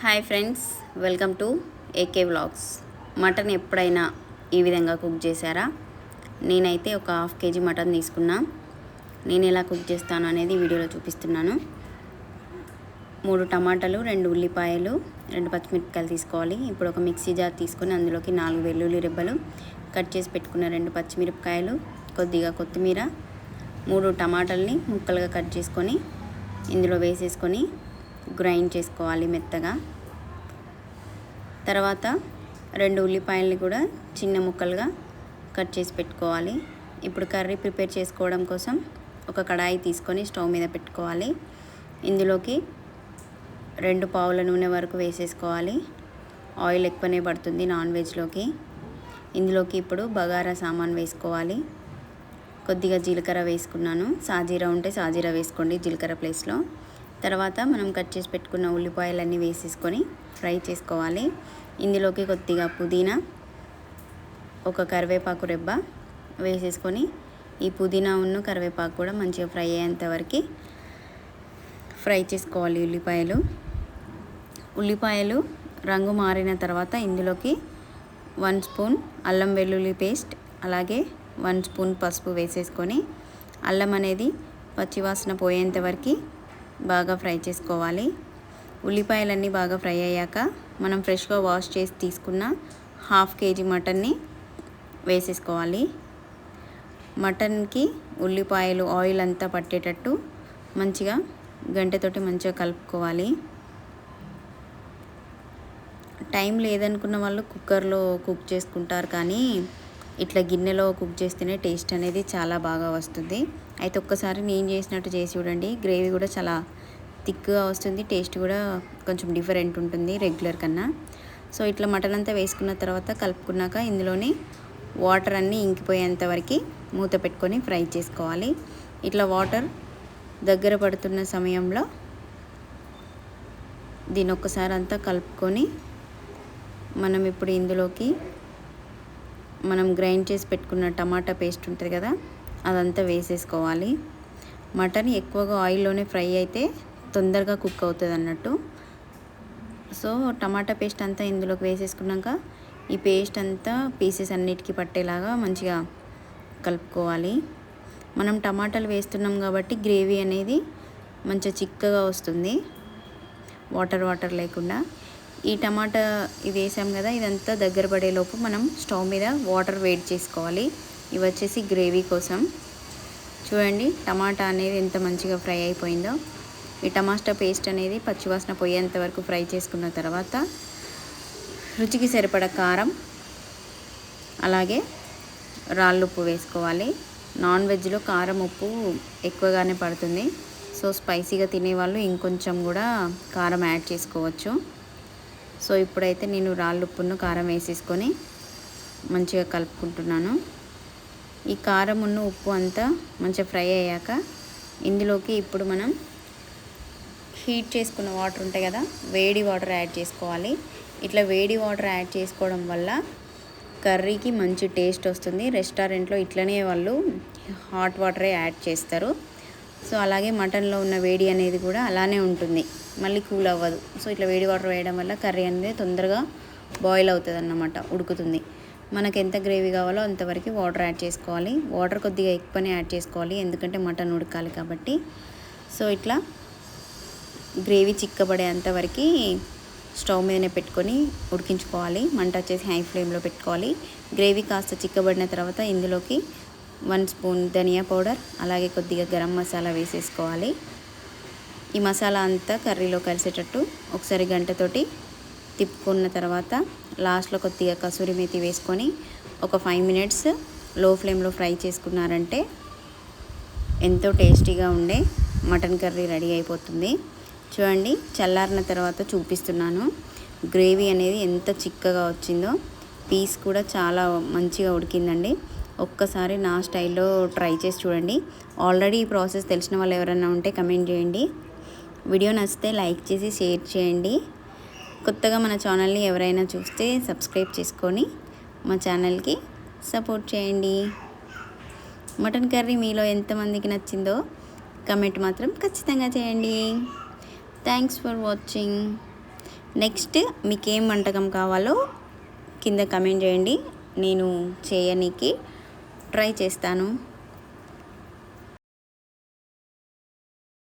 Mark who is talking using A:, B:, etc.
A: Hi friends welcome to AK vlogs mutton ఎప్పుడైనా ఈ విధంగా కుక్ చేశారా? నేనైతే ఒక హాఫ్ కేజీ మటన్ తీసుకున్నా. నేను ఎలా కుక్ చేస్తాను అనేది వీడియోలో చూపిస్తున్నాను. మూడు టమాటాలు రెండు ఉల్లిపాయలు రెండు పచ్చిమిరపకాయలు తీసుకోవాలి. ఇప్పుడు ఒక మిక్సీ జార్ తీసుకొని అందులోకి నాలుగు వెల్లుల్లి రెబ్బలు కట్ చేసి పెట్టుకున్న రెండు పచ్చిమిరపకాయలు కొద్దిగా కొత్తిమీర మూడు టమాటాలని ముక్కలుగా కట్ చేసుకొని ఇందులో వేసేసుకొని గ్రైండ్ చేసుకోవాలి మెత్తగా. తర్వాత రెండు ఉల్లిపాయలని కూడా చిన్న ముక్కలుగా కట్ చేసి పెట్టుకోవాలి. ఇప్పుడు కర్రీ ప్రిపేర్ చేసుకోవడం కోసం ఒక కడాయి తీసుకొని స్టవ్ మీద పెట్టుకోవాలి. ఇందులోకి రెండు పావుల నూనె వరకు వేసేసుకోవాలి. ఆయిల్ ఎక్కువనే పడుతుంది నాన్ వెజ్లోకి. ఇందులోకి ఇప్పుడు బగారా సామాన్ వేసుకోవాలి. కొద్దిగా జీలకర్ర వేసుకున్నాను. సాజీరా ఉంటే సాజీరా వేసుకోండి జీలకర్ర ప్లేస్లో. తర్వాత మనం కట్ చేసి పెట్టుకున్న ఉల్లిపాయలన్నీ వేసేసుకొని ఫ్రై చేసుకోవాలి. ఇందులోకి కొద్దిగా పుదీనా ఒక కరివేపాకు రెబ్బ వేసేసుకొని ఈ పుదీనా ఉన్న కరివేపాకు కూడా మంచిగా ఫ్రై అయ్యేంతవరకు ఫ్రై చేసుకోవాలి ఉల్లిపాయలు. ఉల్లిపాయలు రంగు మారిన తర్వాత ఇందులోకి వన్ స్పూన్ అల్లం వెల్లుల్లి పేస్ట్ అలాగే వన్ స్పూన్ పసుపు వేసేసుకొని అల్లం అనేది పచ్చివాసన పోయేంత వరకు బాగా ఫ్రై చేసుకోవాలి. ఉల్లిపాయలన్నీ బాగా ఫ్రై అయ్యాక మనం ఫ్రెష్గా వాష్ చేసి తీసుకున్న హాఫ్ కేజీ మటన్ని వేసేసుకోవాలి. మటన్కి ఉల్లిపాయలు ఆయిల్ అంతా పట్టేటట్టు మంచిగా గంటతోటి మంచిగా కలుపుకోవాలి. టైం లేదనుకున్న వాళ్ళు కుక్కర్లో కుక్ చేసుకుంటారు కానీ ఇట్లా గిన్నెలో కుక్ చేస్తేనే టేస్ట్ అనేది చాలా బాగా వస్తుంది. అయితే ఒక్కసారి నేను చేసినట్టు చేసి చూడండి. గ్రేవీ కూడా చాలా థిక్గా వస్తుంది. టేస్ట్ కూడా కొంచెం డిఫరెంట్ ఉంటుంది రెగ్యులర్ కన్నా. సో ఇట్లా మటన్ అంతా వేసుకున్న తర్వాత కలుపుకున్నాక ఇందులోని వాటర్ అన్నీ ఇంకిపోయేంత వరకు మూత పెట్టుకొని ఫ్రై చేసుకోవాలి. ఇట్లా వాటర్ దగ్గర పడుతున్న సమయంలో దీని ఒక్కసారి అంతా కలుపుకొని మనం ఇప్పుడు ఇందులోకి మనం గ్రైండ్ చేసి పెట్టుకున్న టమాటా పేస్ట్ ఉంటుంది కదా అదంతా వేసేసుకోవాలి. మటన్ ఎక్కువగా ఆయిల్లోనే ఫ్రై అయితే తొందరగా కుక్ అవుతుంది అన్నట్టు. సో టమాటా పేస్ట్ అంతా ఇందులోకి వేసేసుకున్నాక ఈ పేస్ట్ అంతా పీసెస్ అన్నిటికీ పట్టేలాగా మంచిగా కలుపుకోవాలి. మనం టమాటాలు వేస్తున్నాం కాబట్టి గ్రేవీ అనేది మంచిగా చిక్కగా వస్తుంది. వాటర్ వాటర్ లేకుండా. ఈ టమాటా ఇది వేసాం కదా ఇదంతా దగ్గర పడేలోపు మనం స్టవ్ మీద వాటర్ వేడి చేసుకోవాలి. ఇవి వచ్చేసి గ్రేవీ కోసం. చూడండి టమాటా అనేది ఎంత మంచిగా ఫ్రై అయిపోయిందో. ఈ టమాటా పేస్ట్ అనేది పచ్చివాసన పోయేంత వరకు ఫ్రై చేసుకున్న తర్వాత రుచికి సరిపడ కారం అలాగే రాళ్ళుప్పు వేసుకోవాలి. నాన్ వెజ్లో కారం ఉప్పు ఎక్కువగానే పడుతుంది. సో స్పైసీగా తినేవాళ్ళు ఇంకొంచెం కూడా కారం యాడ్ చేసుకోవచ్చు. సో ఇప్పుడైతే నేను రాళ్ళుప్పును కారం వేసేసుకొని మంచిగా కలుపుకుంటున్నాను. ఈ కారం ఉన్న ఉప్పు అంతా మంచిగా ఫ్రై అయ్యాక ఇందులోకి ఇప్పుడు మనం హీట్ చేసుకున్న వాటర్ ఉంటాయి కదా వేడి వాటర్ యాడ్ చేసుకోవాలి. ఇట్లా వేడి వాటర్ యాడ్ చేసుకోవడం వల్ల కర్రీకి మంచి టేస్ట్ వస్తుంది. రెస్టారెంట్లో ఇట్లనే వాళ్ళు హాట్ వాటరే యాడ్ చేస్తారు. సో అలాగే మటన్లో ఉన్న వేడి అనేది కూడా అలానే ఉంటుంది. మళ్ళీ కూల్ అవ్వదు. సో ఇట్లా వేడి వాటర్ వేయడం వల్ల కర్రీ అనేది తొందరగా బాయిల్ అవుతుంది అన్నమాట ఉడుకుతుంది. మనకు ఎంత గ్రేవీ కావాలో అంతవరకు వాటర్ యాడ్ చేసుకోవాలి. వాటర్ కొద్దిగా ఎక్కువనే యాడ్ చేసుకోవాలి. ఎందుకంటే మటన్ ఉడకాలి కాబట్టి. సో ఇట్లా గ్రేవీ చిక్కబడేంత వరకు స్టవ్ మీదనే పెట్టుకొని ఉడికించుకోవాలి. మంట వచ్చేసి హై ఫ్లేమ్లో పెట్టుకోవాలి. గ్రేవీ కాస్త చిక్కబడిన తర్వాత ఇందులోకి వన్ స్పూన్ ధనియా పౌడర్ అలాగే కొద్దిగా గరం మసాలా వేసేసుకోవాలి. ఈ మసాలా అంతా కర్రీలో కలిసేటట్టు ఒకసారి గంటతోటి తిప్పుకున్న తర్వాత లాస్ట్లో కొద్దిగా కసూరి మేతి వేసుకొని ఒక ఫైవ్ మినిట్స్లో ఫ్లేమ్లో ఫ్రై చేసుకున్నారంటే ఎంతో టేస్టీగా ఉండే మటన్ కర్రీ రెడీ అయిపోతుంది. చూడండి చల్లారిన తర్వాత చూపిస్తున్నాను. గ్రేవీ అనేది ఎంత చిక్కగా వచ్చిందో పీస్ కూడా చాలా మంచిగా ఉడికిందండి. ఒక్కసారి నా స్టైల్లో ట్రై చేసి చూడండి. ఆల్రెడీ ఈ ప్రాసెస్ తెలిసిన వాళ్ళు ఎవరైనా ఉంటే కమెంట్ చేయండి. వీడియో నచ్చితే లైక్ చేసి షేర్ చేయండి. కొత్తగా మన ఛానల్ని ఎవరైనా చూస్తే సబ్స్క్రైబ్ చేసుకొని మా ఛానల్కి సపోర్ట్ చేయండి. మటన్ కర్రీ మీలో ఎంతమందికి నచ్చిందో కమెంట్ మాత్రం ఖచ్చితంగా చేయండి. థ్యాంక్స్ ఫర్ వాచింగ్ నెక్స్ట్ మీకు ఏం వంటకం కావాలో కింద కమెంట్ చేయండి. నేను చేయనీకి ట్రై చేస్తాను.